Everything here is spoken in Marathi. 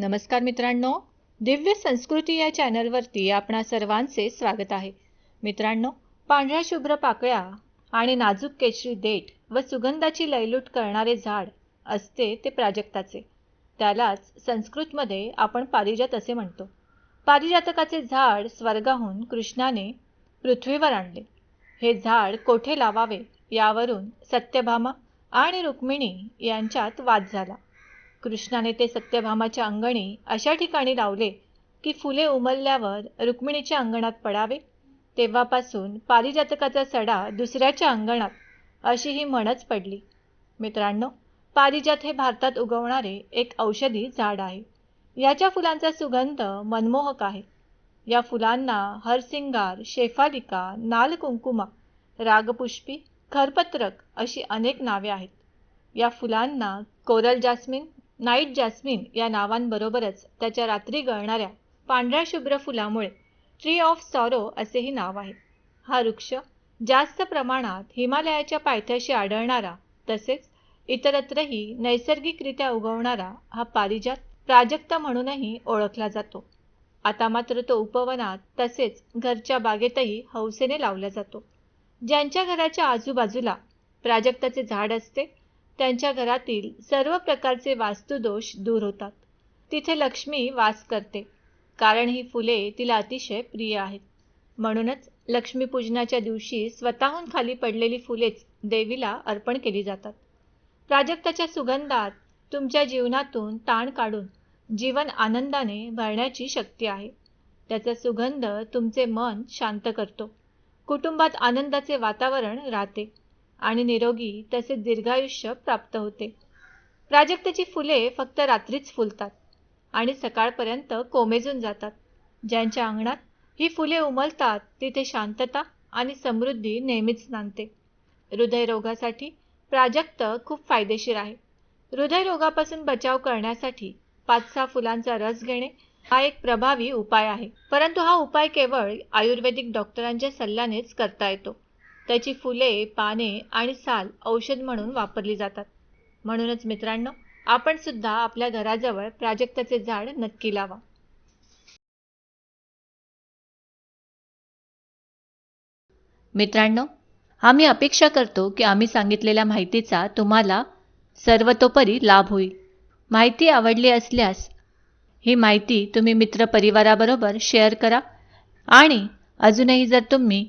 नमस्कार मित्रांनो दिव्य संस्कृती या चॅनलवरती आपणा सर्वांचे स्वागत आहे. मित्रांनो पांढऱ्या शुभ्र पाकळ्या आणि नाजूक केशरी देठ व सुगंधाची लयलूट करणारे झाड असते ते प्राजक्ताचे. त्यालाच संस्कृतमध्ये आपण पारिजात असे म्हणतो. पारिजातकाचे झाड स्वर्गाहून कृष्णाने पृथ्वीवर आणले. हे झाड कोठे लावावे यावरून सत्यभामा आणि रुक्मिणी यांच्यात वाद झाला. कृष्णाने ते सत्यभामाच्या अंगणी अशा ठिकाणी लावले की फुले उमलल्यावर रुक्मिणीच्या अंगणात पडावे. तेव्हापासून पारिजातकाचा सडा दुसऱ्याच्या अंगणात अशी ही म्हणच पडली. मित्रांनो पारिजात हे भारतात उगवणारे एक औषधी झाड आहे. याच्या फुलांचा सुगंध मनमोहक आहे. या फुलांना हरसिंगार शेफालिका नालकुंकुमा रागपुष्पी खरपत्रक अशी अनेक नावे आहेत. या फुलांना कोरल जास्मिन नाईट जॅस्मिन या नावांबरोबरच त्याच्या रात्री गळणाऱ्या पांढऱ्या शुभ्र फुलामुळे ट्री ऑफ सॉरो असेही नाव आहे. हा वृक्ष जास्त प्रमाणात हिमालयाच्या पायथ्याशी आढळणारा तसेच इतरत्रही नैसर्गिकरित्या उगवणारा हा पारिजात प्राजक्त म्हणूनही ओळखला जातो. आता मात्र तो उपवनात तसेच घरच्या बागेतही हौसेने लावला जातो. ज्यांच्या घराच्या आजूबाजूला प्राजक्ताचे झाड असते त्यांच्या घरातील सर्व प्रकारचे वास्तुदोष दूर होतात. तिथे लक्ष्मी वास करते कारण ही फुले तिला अतिशय प्रिय आहेत. म्हणूनच लक्ष्मीपूजनाच्या दिवशी स्वतःहून खाली पडलेली फुलेच देवीला अर्पण केली जातात. प्राजक्ताच्या सुगंधात तुमच्या जीवनातून ताण काढून जीवन आनंदाने भरण्याची शक्ती आहे. त्याचा सुगंध तुमचे मन शांत करतो. कुटुंबात आनंदाचे वातावरण राहते. आणि निरोगी तसेच दीर्घायुष्य प्राप्त होते. प्राजक्ताची फुले फक्त रात्रीच फुलतात आणि सकाळपर्यंत कोमेजून जातात. ज्यांच्या अंगणात ही फुले उमलतात तिथे शांतता आणि समृद्धी नेहमीच नांदते. हृदयरोगासाठी प्राजक्त खूप फायदेशीर आहे. हृदयरोगापासून बचाव करण्यासाठी पाच सहा फुलांचा रस घेणे हा एक प्रभावी उपाय आहे. परंतु हा उपाय केवळ आयुर्वेदिक डॉक्टरांच्या सल्ल्यानेच करता येतो. त्याची फुले पाने आणि साल औषध म्हणून वापरली जातात. म्हणूनच मित्रांनो आपण सुद्धा आपल्या घराजवळ प्राजक्ताचे झाड नक्की लावा. मित्रांनो आम्ही अपेक्षा करतो की आम्ही सांगितलेल्या माहितीचा तुम्हाला सर्वतोपरी लाभ होईल. माहिती आवडली असल्यास ही माहिती तुम्ही मित्रपरिवाराबरोबर शेअर करा आणि अजूनही जर तुम्ही